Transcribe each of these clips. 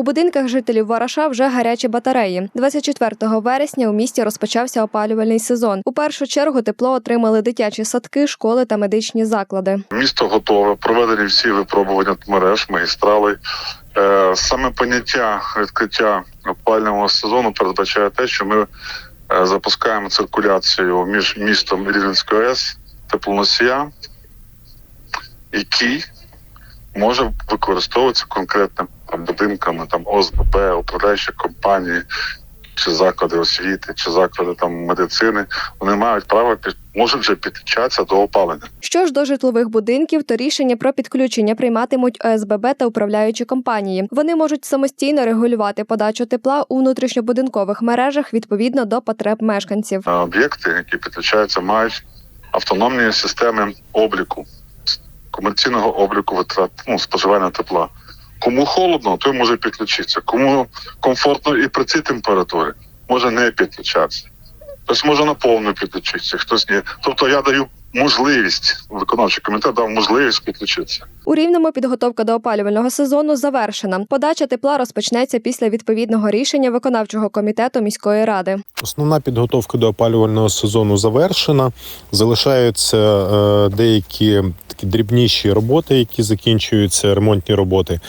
У будинках жителів Вараша вже гарячі батареї. 24 вересня у місті розпочався опалювальний сезон. У першу чергу тепло отримали дитячі садки, школи та медичні заклади. Місто готове, проведені всі випробування мереж, магістрали. Е, Саме поняття відкриття опального сезону передбачає те, що ми е, запускаємо циркуляцію між містом і Рівненською АЕС теплоносія, який може використовуватися конкретним там, будинками, там ОСББ, управляючі компанії, чи заклади освіти, чи заклади там медицини. Вони мають право під можуть вже підключатися до опалення. Що ж до житлових будинків, то рішення про підключення прийматимуть ОСББ та управляючі компанії. Вони можуть самостійно регулювати подачу тепла у внутрішньобудинкових мережах відповідно до потреб мешканців. Об'єкти, які підключаються, мають автономні системи обліку, комерційного обліку витрат ну, споживання тепла. Кому холодно, той може підключитися. Кому комфортно і при цій температурі може не підключатися. Хтось може на повну підключитися, хтось ні. Тобто я даю можливість, виконавчий комітет дав можливість підключитися. У рівному підготовка до опалювального сезону завершена. Подача тепла розпочнеться після відповідного рішення виконавчого комітету міської ради. Основна підготовка до опалювального сезону завершена. Залишаються е, деякі такі дрібніші роботи, які закінчуються, ремонтні роботи.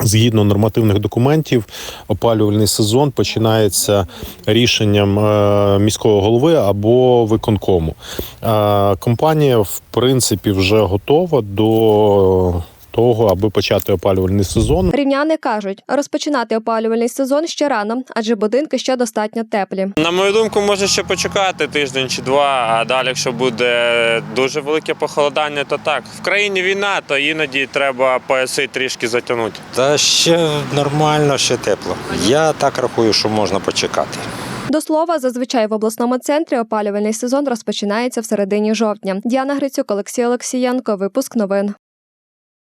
Згідно нормативних документів, опалювальний сезон починається рішенням е, міського голови або виконкому. Е, Компанія, в принципі, вже готова до того, аби почати опалювальний сезон. Рівняни кажуть, розпочинати опалювальний сезон ще рано, адже будинки ще достатньо теплі. На мою думку, може ще почекати тиждень чи два, а далі, якщо буде дуже велике похолодання, то так. В країні війна, то іноді треба пояси трішки затягнути. Та ще нормально, ще тепло. Я так рахую, що можна почекати. До слова, зазвичай в обласному центрі опалювальний сезон розпочинається в середині жовтня. Діана Грицюк, Олексій Олексієнко. Випуск новин.